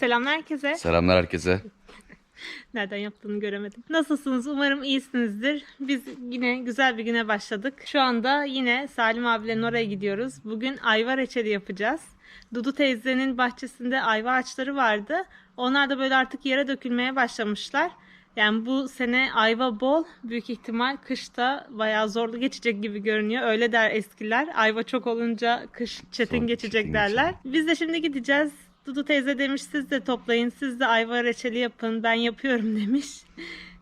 Selamlar herkese. Selamlar herkese. Nereden yaptığını göremedim. Nasılsınız? Umarım iyisinizdir. Biz yine güzel bir güne başladık. Şu anda yine Salim abilerin oraya gidiyoruz. Bugün ayva reçeli yapacağız. Dudu teyzenin bahçesinde ayva ağaçları vardı. Onlar da böyle artık yere dökülmeye başlamışlar. Yani bu sene ayva bol. Büyük ihtimal kışta bayağı zorlu geçecek gibi görünüyor. Öyle der eskiler. Ayva çok olunca kış çetin Zor, geçecek çetin derler. Biz de şimdi gideceğiz. Dudu teyze demiş siz de toplayın. Siz de ayva reçeli yapın. Ben yapıyorum demiş.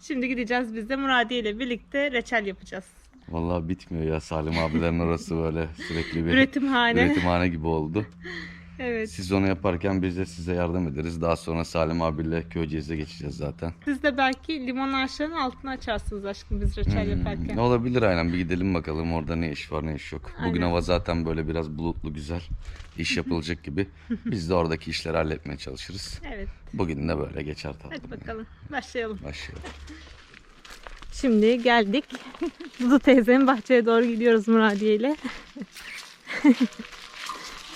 Şimdi gideceğiz biz de Muradiye ile birlikte reçel yapacağız. Vallahi bitmiyor ya Salim abilerin orası böyle sürekli bir Üretimhane. üretimhane gibi oldu. Evet. Siz onu yaparken biz de size yardım ederiz. Daha sonra Salim abiyle Köyceğiz'e geçeceğiz zaten. Siz de belki limon ağaçlarının altına açarsınız aşkım biz reçel Hmm, yaparken. Ne olabilir aynen bir gidelim bakalım orada ne iş var ne iş yok. Bugün Aynen. hava zaten böyle biraz bulutlu güzel. İş yapılacak gibi. Biz de oradaki işleri halletmeye çalışırız. Evet. Bugün de böyle geçer Hadi tatlım. bakalım. Başlayalım. Başlayalım. Şimdi geldik. Dudu teyzenin bahçeye doğru gidiyoruz Muradiye ile.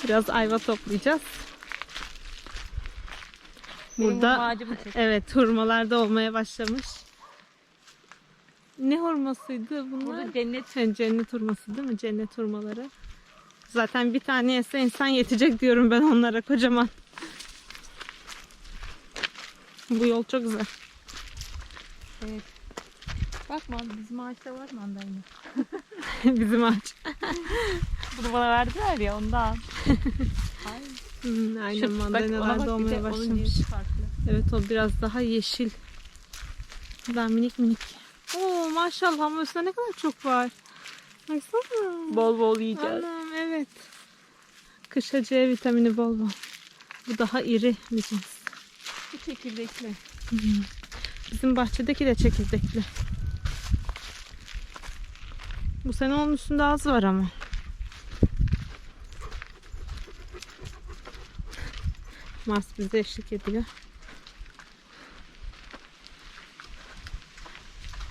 Biraz ayva toplayacağız. Burada evet hurmalar da olmaya başlamış. Ne hurmasıydı bunlar? Burada cennet Ha, cennet hurması değil mi? Cennet hurmaları. Zaten bir tane yese insan yetecek diyorum ben onlara kocaman. Bu yol çok güzel. Bakma bizim ağaçta var mandalina. Bizim ağaç. Bunu bana verdiler ya ondan. Ay. Hmm, aynen Şu- bak, mandalinalar bak bir de olmaya onun başlamış. farklı. Evet o biraz daha yeşil. Daha minik minik. Oo maşallah ama üstünde ne kadar çok var. Baksana. Bol bol yiyeceğiz. Anam evet. Kışa C vitamini bol bol. Bu daha iri cins. Bu çekirdekli. Bizim bahçedeki de çekirdekli. Bu sene onun üstünde az var ama. Mars bize eşlik ediyor.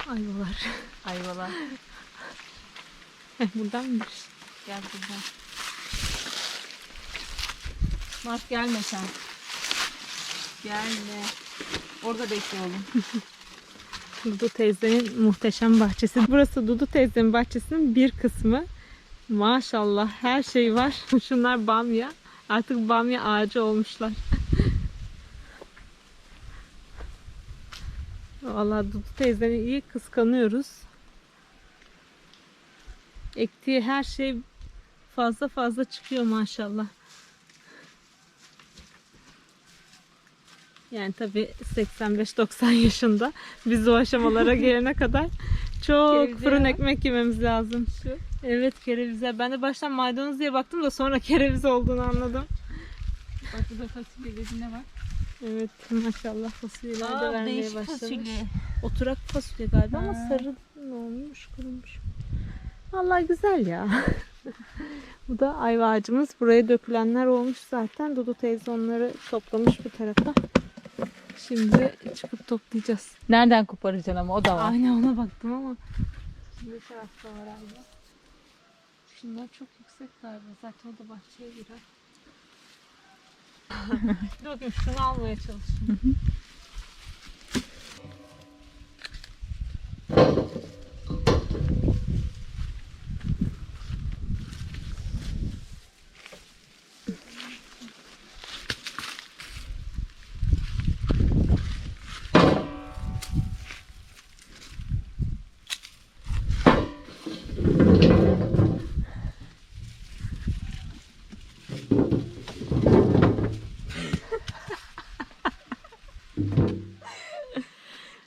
Ayvalar. Ayvalar. Buradan mı? Gel buradan. Mart gelme sen. Gelme. Orada bekle oğlum. Dudu teyzenin muhteşem bahçesi. Burası Dudu teyzenin bahçesinin bir kısmı. Maşallah her şey var. Şunlar bamya. Artık bamya ağacı olmuşlar. Vallahi Dudu teyzeni iyi kıskanıyoruz. Ektiği her şey fazla fazla çıkıyor maşallah. Yani tabii 85-90 yaşında biz o aşamalara gelene kadar çok Kerevize fırın ya. ekmek yememiz lazım. Şu. Evet kerevize. Ben de baştan maydanoz diye baktım da sonra kereviz olduğunu anladım. Bak burada fasulye ne var? Evet maşallah fasulyeler de Aa, vermeye değişik başlamış. fasulye. Oturak fasulye galiba ama Ha. sarı ne olmuş kurumuş. Vallahi güzel ya. Bu da ayva ağacımız. Buraya dökülenler olmuş zaten. Dudu teyze onları toplamış bu tarafa. Şimdi çıkıp toplayacağız. Nereden koparacaksın ama o da var. Aynen ona baktım ama. Bu tarafta var ayva. Şunlar çok yüksek galiba. Zaten o da bahçeye girer. Dur bakayım şunu almaya çalışayım.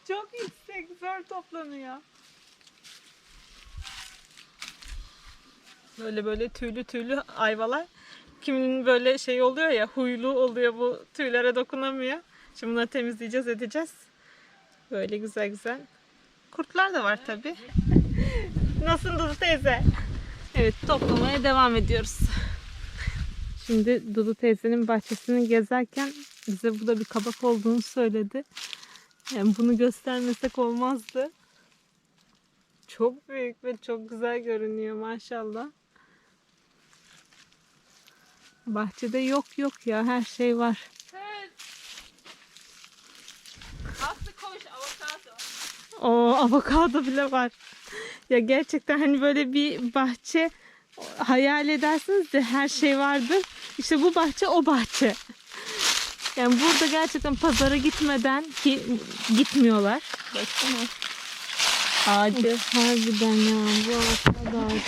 Çok yüksek, zor toplanıyor. Böyle böyle tüylü tüylü ayvalar. Kiminin böyle şey oluyor ya, huylu oluyor bu tüylere dokunamıyor. Şimdi bunları temizleyeceğiz, edeceğiz. Böyle güzel güzel. Kurtlar da var tabi. Nasılsın Dudu teyze? Evet, toplamaya devam ediyoruz. Şimdi Dudu teyzenin bahçesini gezerken bize burada bir kabak olduğunu söyledi. Yani bunu göstermesek olmazdı. Çok büyük ve çok güzel görünüyor maşallah. Bahçede yok yok ya her şey var. O avokado bile var. Ya gerçekten hani böyle bir bahçe hayal edersiniz de her şey vardır. İşte bu bahçe o bahçe. Yani burada gerçekten pazara gitmeden ki gitmiyorlar. Baksana. Ağacı. Harbiden ya bu avokado ağacı.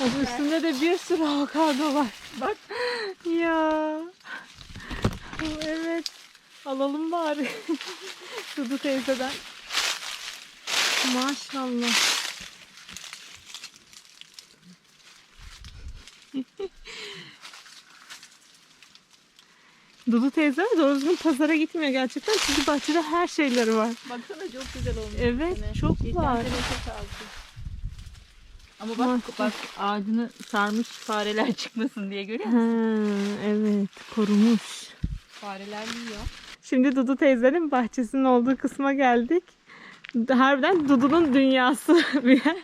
Bak üstünde de bir sürü avokado var. Bak. Ya. Evet. Alalım bari. Dudu teyzeden. Maşallah. Dudu teyze doğru düzgün pazara gitmiyor gerçekten. Çünkü bahçede her şeyleri var. Baksana çok güzel olmuş. Evet Sene. çok Geçen var. sene çok azdı. Ama bak bak ağacını sarmış fareler çıkmasın diye görüyor Ha, musun? evet korumuş. Fareler yiyor. Şimdi Dudu teyzenin bahçesinin olduğu kısma geldik. Harbiden Dudu'nun dünyası bir yer.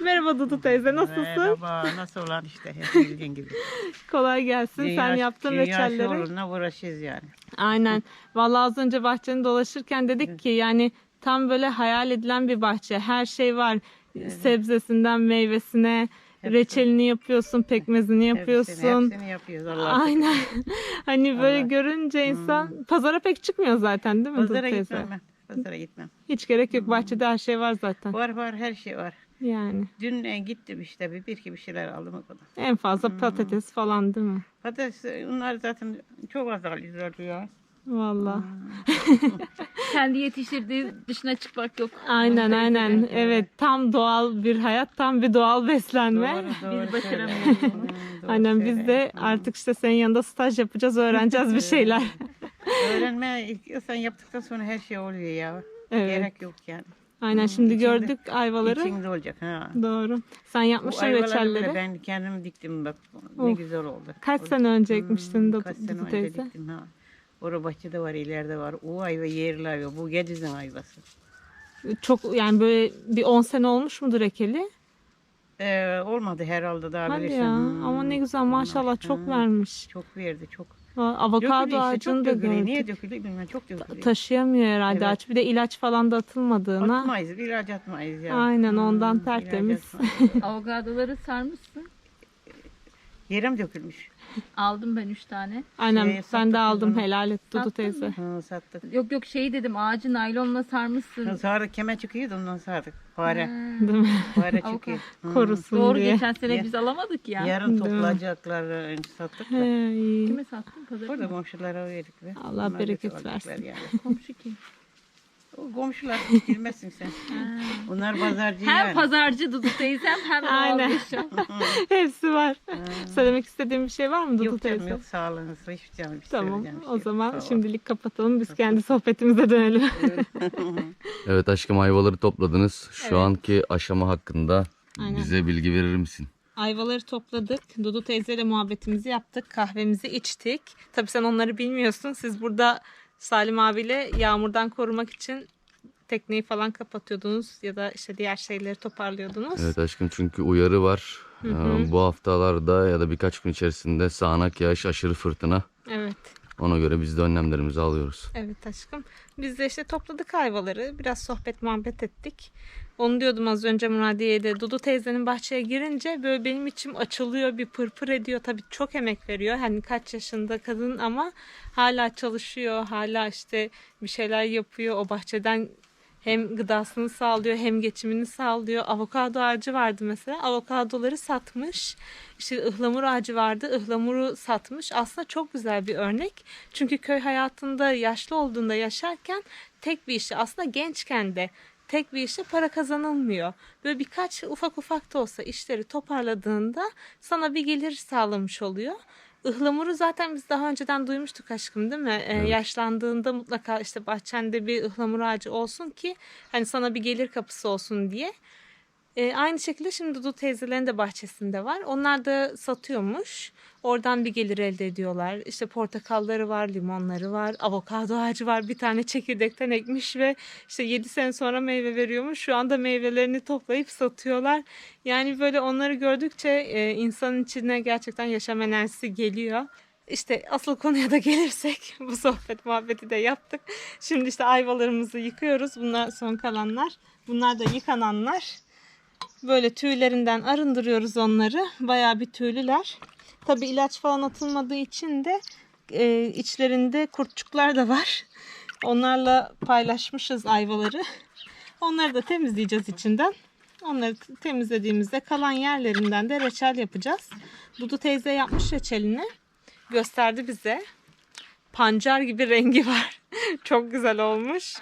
Merhaba Dudu teyze nasılsın? Merhaba, nasıl olan işte hep bildiğin gibi. Kolay gelsin. Sen Dünya- yaptın dünya reçelleri. şovuna uğraşıyoruz yani. Aynen. Vallahi az önce bahçeni dolaşırken dedik ki yani tam böyle hayal edilen bir bahçe. Her şey var. Sebzesinden meyvesine, reçelini yapıyorsun, pekmezini yapıyorsun. Hepsini, hepsini yapıyoruz Allah Aynen. hani böyle Allah. görünce insan pazara pek çıkmıyor zaten değil mi Dudu Pazara teyze? gitmem ben. Pazara gitmem. Hiç gerek yok. Bahçede her şey var zaten. Var var her şey var. Yani Dün e, gittim işte bir, bir iki bir şeyler aldım o kadar. en fazla patates falan değil mi? Patates e, onlar zaten çok az alıyorlardı ya. Vallahi. Kendi yetiştirdiği dışına çıkmak yok. Aynen aynen. de. Evet tam doğal bir hayat, tam bir doğal beslenme. Doğru, doğru Biz başaramıyoruz. Hmm, Aynen biz de Hmm. artık işte senin yanında staj yapacağız, öğreneceğiz bir şeyler. Öğrenme sen yaptıktan sonra her şey oluyor ya. Evet. Gerek yok yani. Aynen şimdi içinde- gördük ayvaları. İçinde olacak ha. Doğru. Sen yapmışsın reçelleri. ben kendim diktim bak. Ne Of. güzel oldu. Kaç O- sene önce Hmm, ekmiştin Dudu, Kaç sene önce teyze? diktim ha. Orada bahçede var, ileride var. O ayva yerli ayva. Bu Gediz'in ayvası. Çok yani böyle bir 10 sene olmuş mudur ekeli? Ee, olmadı herhalde daha Hadi bilirsin. ya. Hmm, Ama ne güzel maşallah çok Hmm. vermiş. Çok verdi çok. Avokado işte, ağacını çok da dökülüyor. gördük. Niye dökülüyor bilmem çok dökülüyor. Taşıyamıyor herhalde Evet. ağaç. Bir de ilaç falan da atılmadığına. Atmayız, ilaç atmayız ya. Aynen, ondan ilaç tertemiz. atmayız. Avokadoları sarmışsın. Yerem dökülmüş. Aldım ben üç tane. Aynen Şey, ben sattık de aldım biz onu. helal et Dudu Sattın teyze. Hı, sattık. Yok yok şey dedim ağacı naylonla sarmışsın. Sardık, keme çıkıyordu ondan sardık. Fare, Ha. Değil mi? fare çıkıyor. Hı. Korusun Doğru diye. geçen sene biz alamadık ya. Yarın Değil mi? toplayacaklar önce sattık da. He, iyi. Kime sattın? Pazarı Orada mı? komşulara verdik be. Allah Onlar bereket versin. Yani. Komşu kim? Komşular hiç bilmezsin sen. Onlar pazarcı Hem yani. pazarcı Dudu teyzem hem Aynen. Hepsi var. Söylemek istediğin bir şey var mı Dudu yok canım teyze? yok sağlığınız hiçbir canım bir şey Tamam. söyleyeceğim bir şey O yok. zaman Sağ ol. şimdilik kapatalım. Biz kendi sohbetimize dönelim. Evet aşkım ayvaları topladınız. Şu Evet. anki aşama hakkında Aynen. bize bilgi verir misin? Ayvaları topladık. Dudu teyzeyle muhabbetimizi yaptık. Kahvemizi içtik. Tabii sen onları bilmiyorsun. Siz burada Salim abiyle yağmurdan korumak için tekneyi falan kapatıyordunuz ya da işte diğer şeyleri toparlıyordunuz. Evet aşkım çünkü uyarı var. hı. Ee, Bu haftalarda ya da birkaç gün içerisinde sağanak yağış, aşırı fırtına. Evet. Ona göre biz de önlemlerimizi alıyoruz. Evet aşkım. Biz de işte topladık ayvaları. Biraz sohbet muhabbet ettik. Onu diyordum az önce Muradiye'ye de. Dudu teyzenin bahçeye girince böyle benim içim açılıyor. Bir pırpır ediyor. Tabii çok emek veriyor. Hani kaç yaşında kadın ama hala çalışıyor. Hala işte bir şeyler yapıyor. O bahçeden hem gıdasını sağlıyor hem geçimini sağlıyor. Avokado ağacı vardı mesela. Avokadoları satmış. İşte ıhlamur ağacı vardı. ıhlamuru satmış. Aslında çok güzel bir örnek. Çünkü köy hayatında yaşlı olduğunda yaşarken tek bir işi aslında gençken de tek bir işe para kazanılmıyor. Böyle birkaç ufak ufak da olsa işleri toparladığında sana bir gelir sağlamış oluyor. Ihlamuru zaten biz daha önceden duymuştuk aşkım değil mi? Ee, Yaşlandığında mutlaka işte bahçende bir ıhlamur ağacı olsun ki hani sana bir gelir kapısı olsun diye. Ee, aynı şekilde şimdi Dudu teyzelerin de bahçesinde var. Onlar da satıyormuş. Oradan bir gelir elde ediyorlar. İşte portakalları var, limonları var, avokado ağacı var. Bir tane çekirdekten ekmiş ve işte 7 sene sonra meyve veriyormuş. Şu anda meyvelerini toplayıp satıyorlar. Yani böyle onları gördükçe e, insanın içine gerçekten yaşam enerjisi geliyor. İşte asıl konuya da gelirsek bu sohbet muhabbeti de yaptık. Şimdi işte ayvalarımızı yıkıyoruz. Bunlar son kalanlar. Bunlar da yıkananlar. Böyle tüylerinden arındırıyoruz onları. Bayağı bir tüylüler. Tabi ilaç falan atılmadığı için de e, içlerinde kurtçuklar da var. Onlarla paylaşmışız ayvaları. Onları da temizleyeceğiz içinden. Onları temizlediğimizde kalan yerlerinden de reçel yapacağız. Dudu teyze yapmış reçelini. Gösterdi bize. Pancar gibi rengi var. Çok güzel olmuş.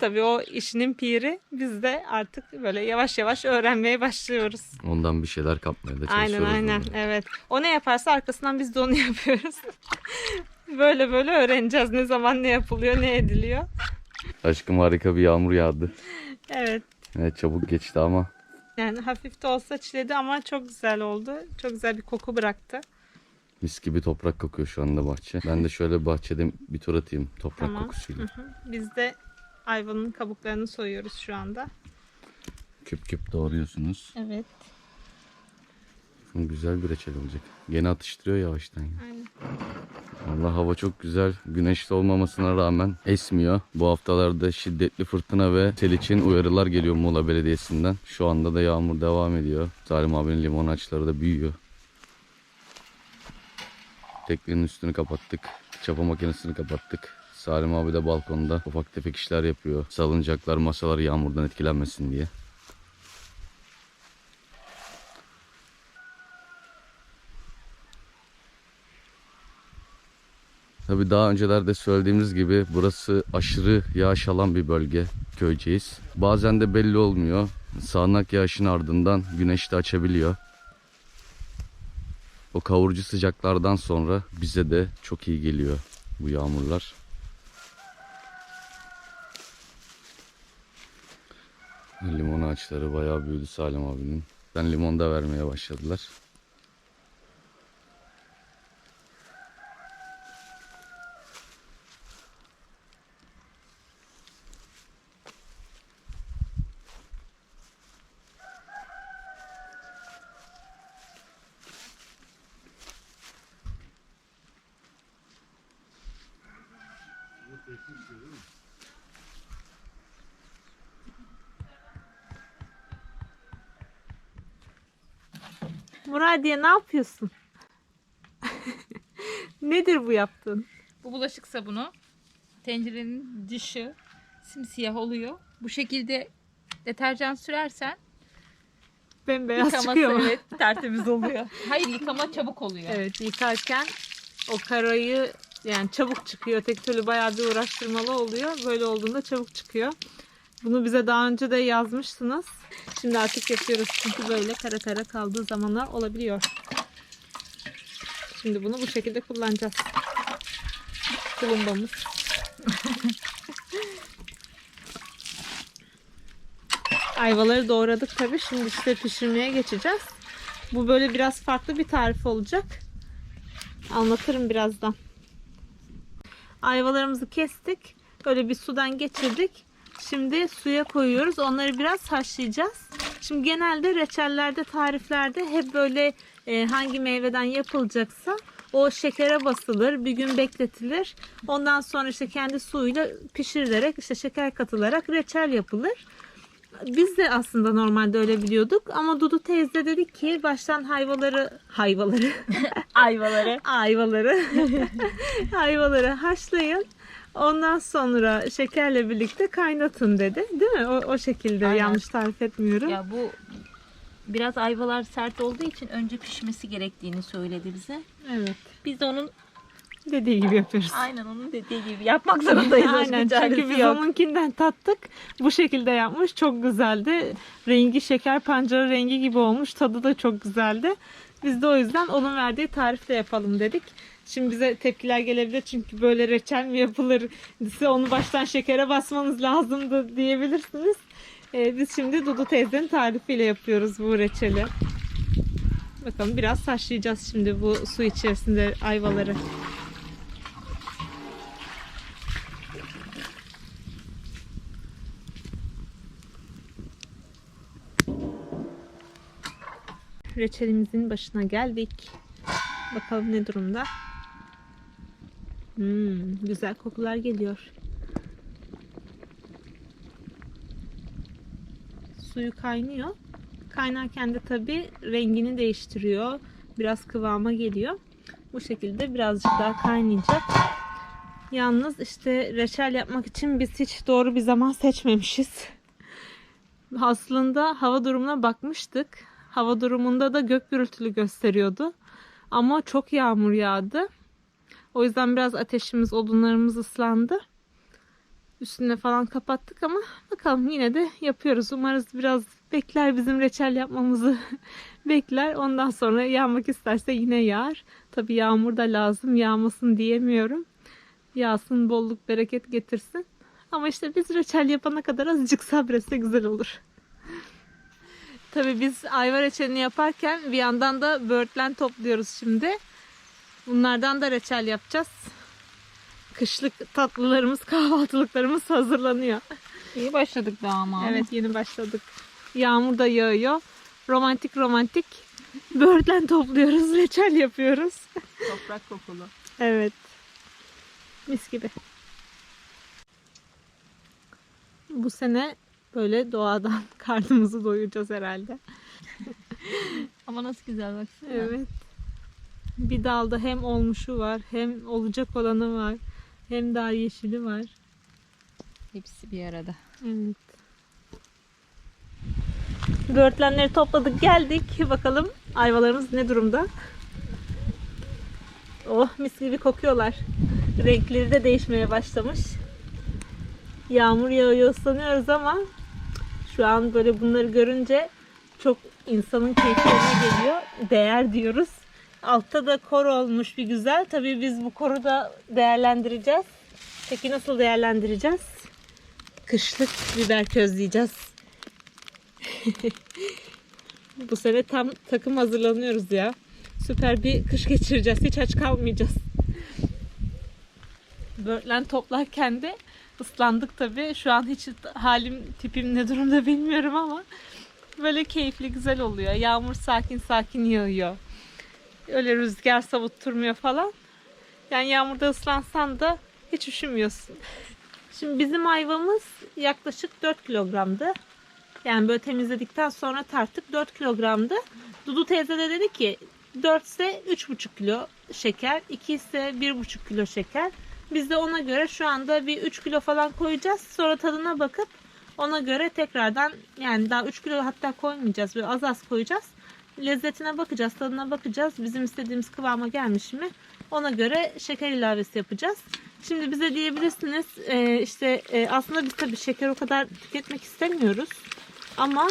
Tabii o işinin piri. Biz de artık böyle yavaş yavaş öğrenmeye başlıyoruz. Ondan bir şeyler kapmaya da Aynen çalışıyoruz. aynen burada. evet. O ne yaparsa arkasından biz de onu yapıyoruz. böyle böyle öğreneceğiz ne zaman ne yapılıyor ne ediliyor. Aşkım harika bir yağmur yağdı. Evet Evet çabuk geçti ama yani hafif de olsa çiledi ama çok güzel oldu. Çok güzel bir koku bıraktı. mis gibi toprak kokuyor şu anda bahçe. Ben de şöyle bahçede bir tur atayım toprak Tamam. kokusuyla. Biz de ayvanın kabuklarını soyuyoruz şu anda. Küp küp doğruyorsunuz. Evet. Güzel bir reçel olacak. Gene atıştırıyor yavaştan. ya. Aynen. Allah hava çok güzel. Güneşli olmamasına rağmen esmiyor. Bu haftalarda şiddetli fırtına ve sel için uyarılar geliyor Muğla Belediyesi'nden. Şu anda da yağmur devam ediyor. Salim abinin limon ağaçları da büyüyor. Teknenin üstünü kapattık. Çapa makinesini kapattık. Salim abi de balkonda ufak tefek işler yapıyor. Salıncaklar, masalar yağmurdan etkilenmesin diye. Tabii daha öncelerde söylediğimiz gibi burası aşırı yağış alan bir bölge. Köyceğiz. Bazen de belli olmuyor. Sağanak yağışın ardından güneş de açabiliyor. O kavurucu sıcaklardan sonra bize de çok iyi geliyor bu yağmurlar. Limon ağaçları bayağı büyüdü Salim abinin. Ben limon da vermeye başladılar. Muradiye ne yapıyorsun? Nedir bu yaptığın? Bu bulaşık sabunu tencerenin dışı simsiyah oluyor. Bu şekilde deterjan sürersen Bembeyaz yıkaması çıkıyor evet tertemiz oluyor. Hayır yıkama çabuk oluyor. Evet yıkarken o karayı yani çabuk çıkıyor. Tek türlü bayağı bir uğraştırmalı oluyor. Böyle olduğunda çabuk çıkıyor. Bunu bize daha önce de yazmışsınız. Şimdi artık yapıyoruz çünkü böyle kara kara kaldığı zamanlar olabiliyor. Şimdi bunu bu şekilde kullanacağız. Tulumbamız. Ayvaları doğradık tabii. Şimdi işte pişirmeye geçeceğiz. Bu böyle biraz farklı bir tarif olacak. Anlatırım birazdan. Ayvalarımızı kestik. Böyle bir sudan geçirdik. Şimdi suya koyuyoruz. Onları biraz haşlayacağız. Şimdi genelde reçellerde, tariflerde hep böyle e, hangi meyveden yapılacaksa o şekere basılır, bir gün bekletilir. Ondan sonra işte kendi suyuyla pişirilerek işte şeker katılarak reçel yapılır. Biz de aslında normalde öyle biliyorduk ama Dudu teyze dedi ki baştan hayvaları hayvaları Ayvaları. ayvaları ayvaları haşlayın. Ondan sonra şekerle birlikte kaynatın dedi. Değil mi? O, o şekilde Aynen. yanlış tarif etmiyorum. Ya bu biraz ayvalar sert olduğu için önce pişmesi gerektiğini söyledi bize. Evet. Biz de onun Dediği gibi yapıyoruz. aynen onun dediği gibi yapmak zorundayız. Aynen çünkü biz yok. onunkinden tattık. Bu şekilde yapmış. Çok güzeldi. Rengi şeker pancarı rengi gibi olmuş. Tadı da çok güzeldi. Biz de o yüzden onun verdiği tarifle yapalım dedik. Şimdi bize tepkiler gelebilir çünkü böyle reçel mi yapılır? Size onu baştan şekere basmanız lazımdı diyebilirsiniz. Ee, biz şimdi Dudu teyzenin tarifiyle yapıyoruz bu reçeli. Bakalım biraz haşlayacağız şimdi bu su içerisinde ayvaları. Reçelimizin başına geldik. Bakalım ne durumda. Hmm, güzel kokular geliyor. Suyu kaynıyor. Kaynarken de tabi rengini değiştiriyor. Biraz kıvama geliyor. Bu şekilde birazcık daha kaynayacak. Yalnız işte reçel yapmak için biz hiç doğru bir zaman seçmemişiz. Aslında hava durumuna bakmıştık. Hava durumunda da gök gürültülü gösteriyordu. Ama çok yağmur yağdı. O yüzden biraz ateşimiz, odunlarımız ıslandı. Üstüne falan kapattık ama bakalım yine de yapıyoruz. Umarız biraz bekler bizim reçel yapmamızı bekler. Ondan sonra yağmak isterse yine yağar. Tabi yağmur da lazım. Yağmasın diyemiyorum. Yağsın, bolluk, bereket getirsin. Ama işte biz reçel yapana kadar azıcık sabretse güzel olur. Tabii biz ayva reçelini yaparken bir yandan da böğürtlen topluyoruz şimdi. Bunlardan da reçel yapacağız. Kışlık tatlılarımız, kahvaltılıklarımız hazırlanıyor. İyi başladık daha ama. Evet yeni başladık. Yağmur da yağıyor. Romantik romantik böğürtlen topluyoruz, reçel yapıyoruz. Toprak kokulu. Evet. Mis gibi. Bu sene böyle doğadan karnımızı doyuracağız herhalde. Ama nasıl güzel baksana. Evet. Bir dalda hem olmuşu var, hem olacak olanı var, hem daha yeşili var. Hepsi bir arada. Evet. Böğürtlenleri topladık geldik. Bakalım ayvalarımız ne durumda? Oh mis gibi kokuyorlar. Renkleri de değişmeye başlamış. Yağmur yağıyor ıslanıyoruz ama şu an böyle bunları görünce çok insanın keyiflerine geliyor. Değer diyoruz. Altta da kor olmuş bir güzel. Tabii biz bu koru da değerlendireceğiz. Peki nasıl değerlendireceğiz? kışlık biber közleyeceğiz. Bu sene tam takım hazırlanıyoruz ya. Süper bir kış geçireceğiz. Hiç aç kalmayacağız. Böğürtlen toplarken de ıslandık tabii. Şu an hiç halim tipim ne durumda bilmiyorum ama böyle keyifli güzel oluyor. Yağmur sakin sakin yağıyor. Öyle rüzgar savutturmuyor falan. Yani yağmurda ıslansan da hiç üşümüyorsun. Şimdi bizim ayvamız yaklaşık 4 kilogramdı. Yani böyle temizledikten sonra tarttık 4 kilogramdı. Dudu teyze de dedi ki 4 ise 3,5 kilo şeker, 2 ise 1,5 kilo şeker. Biz de ona göre şu anda bir 3 kilo falan koyacağız. Sonra tadına bakıp ona göre tekrardan yani daha 3 kilo hatta koymayacağız. Böyle az az koyacağız. Lezzetine bakacağız, tadına bakacağız. Bizim istediğimiz kıvama gelmiş mi? Ona göre şeker ilavesi yapacağız. Şimdi bize diyebilirsiniz e, işte e, aslında biz tabii şeker o kadar tüketmek istemiyoruz. Ama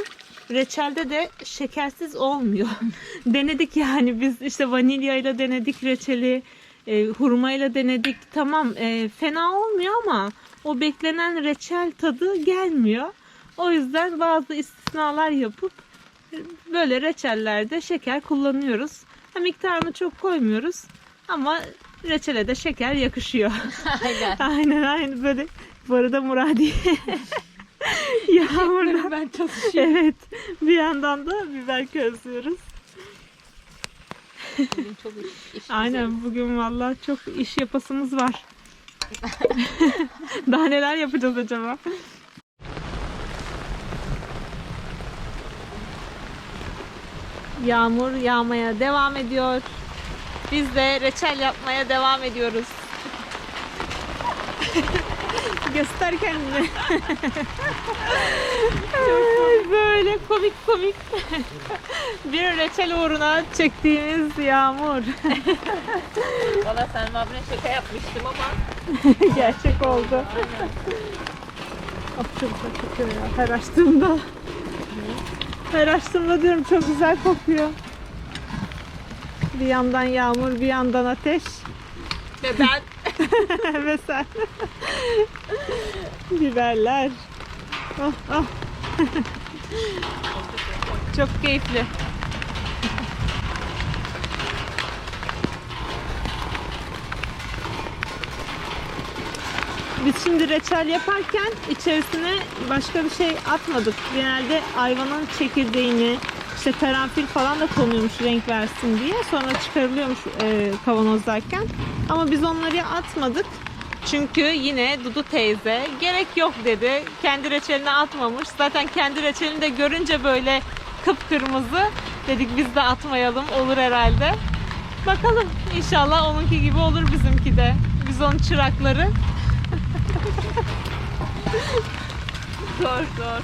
reçelde de şekersiz olmuyor. denedik yani biz işte vanilyayla denedik reçeli, e, hurmayla denedik. Tamam e, fena olmuyor ama o beklenen reçel tadı gelmiyor. O yüzden bazı istisnalar yapıp böyle reçellerde şeker kullanıyoruz. Ha, miktarını çok koymuyoruz ama reçele de şeker yakışıyor. Aynen. aynen aynen böyle. Bu arada Muradiye yağmurda ben çalışıyorum. evet bir yandan da biber közlüyoruz. Bugün çok iş, iş Aynen bugün vallahi çok iş yapasımız var. Daha neler yapacağız acaba? Yağmur yağmaya devam ediyor. Biz de reçel yapmaya devam ediyoruz. Göster kendini. Böyle komik komik. Bir reçel uğruna çektiğimiz yağmur. Valla Selma abine şaka yapmıştım ama Gerçek oldu. Of çok kokuyor ya. Her açtığımda. Her açtığımda diyorum çok güzel kokuyor. Bir yandan yağmur, bir yandan ateş. ve ben Ve sen. Biberler. Oh, oh. çok keyifli. Biz şimdi reçel yaparken içerisine başka bir şey atmadık. Genelde ayvanın çekirdeğini, işte karanfil falan da konuyormuş renk versin diye. Sonra çıkarılıyormuş e, kavanozlarken. Ama biz onları atmadık. Çünkü yine Dudu teyze gerek yok dedi. Kendi reçeline atmamış. Zaten kendi reçelini de görünce böyle kıpkırmızı dedik biz de atmayalım olur herhalde. Bakalım inşallah onunki gibi olur bizimki de. Biz onun çırakları. Zor zor.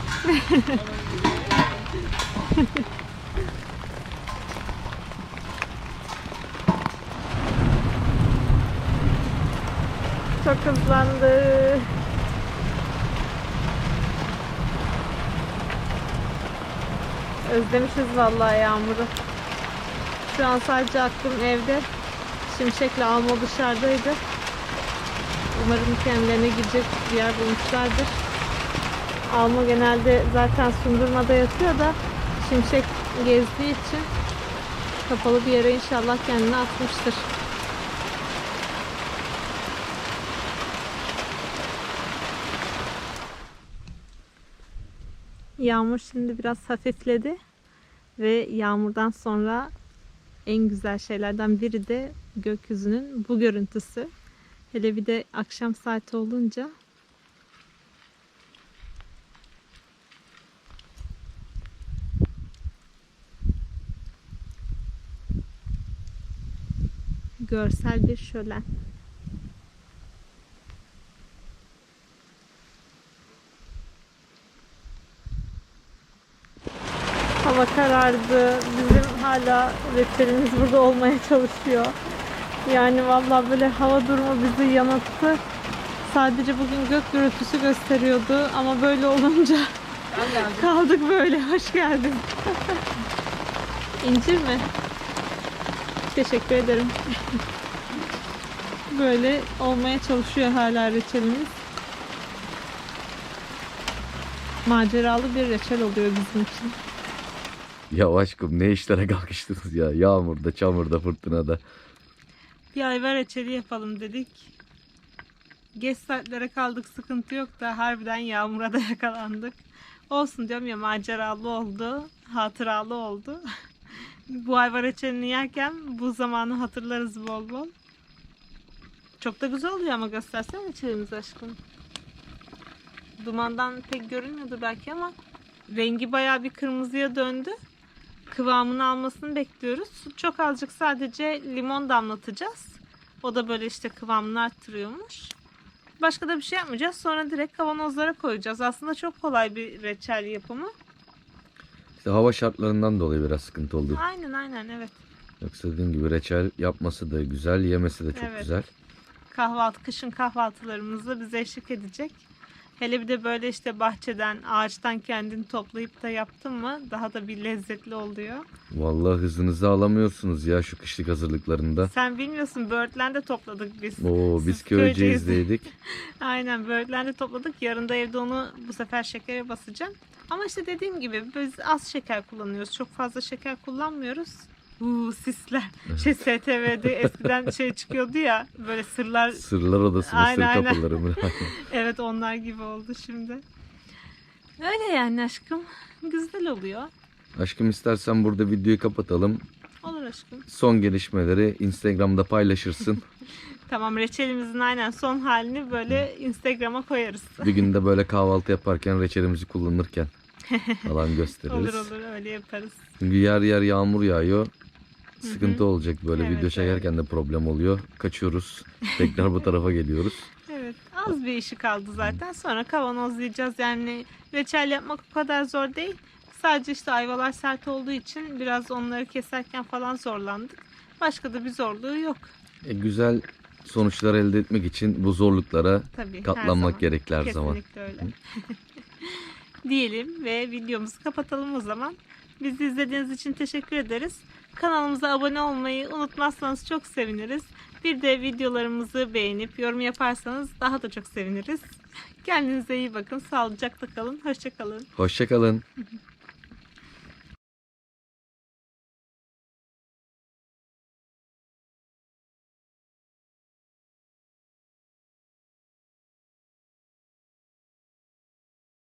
Çok hızlandı. Özlemişiz vallahi yağmuru. Şu an sadece aklım evde. Şimşekle alma dışarıdaydı. Umarım kendilerine gidecek bir yer bulmuşlardır. Alma genelde zaten Sundurma'da yatıyor da Şimşek gezdiği için kapalı bir yere inşallah kendini atmıştır. Yağmur şimdi biraz hafifledi ve yağmurdan sonra en güzel şeylerden biri de gökyüzünün bu görüntüsü. Hele bir de akşam saati olunca görsel bir şölen. Hava karardı. Bizim hala reçelimiz burada olmaya çalışıyor. Yani vallahi böyle hava durumu bizi yanılttı. Sadece bugün gök gürültüsü gösteriyordu ama böyle olunca kaldık böyle. Hoş geldin. İncir mi? Teşekkür ederim. böyle olmaya çalışıyor hala reçelimiz. Maceralı bir reçel oluyor bizim için. Ya aşkım ne işlere kalkıştınız ya. Yağmurda, çamurda, fırtınada. Bir ayvar reçeli yapalım dedik. Geç saatlere kaldık sıkıntı yok da harbiden yağmura da yakalandık. Olsun diyorum ya maceralı oldu, hatıralı oldu. bu ayvar reçelini yerken bu zamanı hatırlarız bol bol. Çok da güzel oluyor ama göstersene reçelimizi aşkım. Dumandan pek görünmüyordu belki ama rengi bayağı bir kırmızıya döndü. Kıvamını almasını bekliyoruz. Çok azıcık sadece limon damlatacağız. O da böyle işte kıvamını arttırıyormuş. Başka da bir şey yapmayacağız. Sonra direkt kavanozlara koyacağız. Aslında çok kolay bir reçel yapımı. İşte hava şartlarından dolayı biraz sıkıntı oldu. Aynen aynen evet. Yoksa dediğim gibi reçel yapması da güzel, yemesi de çok Evet. güzel. Kahvaltı, kışın kahvaltılarımızda bize eşlik edecek. Hele bir de böyle işte bahçeden, ağaçtan kendini toplayıp da yaptın mı daha da bir lezzetli oluyor. Vallahi hızınızı alamıyorsunuz ya şu kışlık hazırlıklarında. Sen bilmiyorsun böğürtlen topladık biz. Oo biz Siz köyceğizdeydik. Aynen böğürtlen topladık. Yarın da evde onu bu sefer şekere basacağım. Ama işte dediğim gibi biz az şeker kullanıyoruz. Çok fazla şeker kullanmıyoruz. Uuu sisler. Şey STV'de eskiden şey çıkıyordu ya böyle sırlar. Sırlar odasına Aynen, sır aynen. kapıları mı? Evet onlar gibi oldu şimdi. Öyle yani aşkım. Güzel oluyor. Aşkım istersen burada videoyu kapatalım. Olur aşkım. Son gelişmeleri Instagram'da paylaşırsın. Tamam reçelimizin aynen son halini böyle Instagram'a koyarız. Bir gün de böyle kahvaltı yaparken reçelimizi kullanırken falan gösteririz. Olur olur öyle yaparız. Çünkü yer yer yağmur yağıyor. Sıkıntı olacak böyle Evet, video çekerken de problem oluyor. Kaçıyoruz. Tekrar bu tarafa geliyoruz. Evet az bir işi kaldı zaten. Sonra kavanozlayacağız. Yani reçel yapmak o kadar zor değil. Sadece işte ayvalar sert olduğu için biraz onları keserken falan zorlandık. Başka da bir zorluğu yok. E, güzel sonuçlar elde etmek için bu zorluklara Tabii her katlanmak zaman. gerekli her zaman. Kesinlikle öyle. Diyelim ve videomuzu kapatalım o zaman. Bizi izlediğiniz için teşekkür ederiz. Kanalımıza abone olmayı unutmazsanız çok seviniriz. Bir de videolarımızı beğenip yorum yaparsanız daha da çok seviniriz. Kendinize iyi bakın. Sağlıcakla kalın. Hoşçakalın. Hoşçakalın.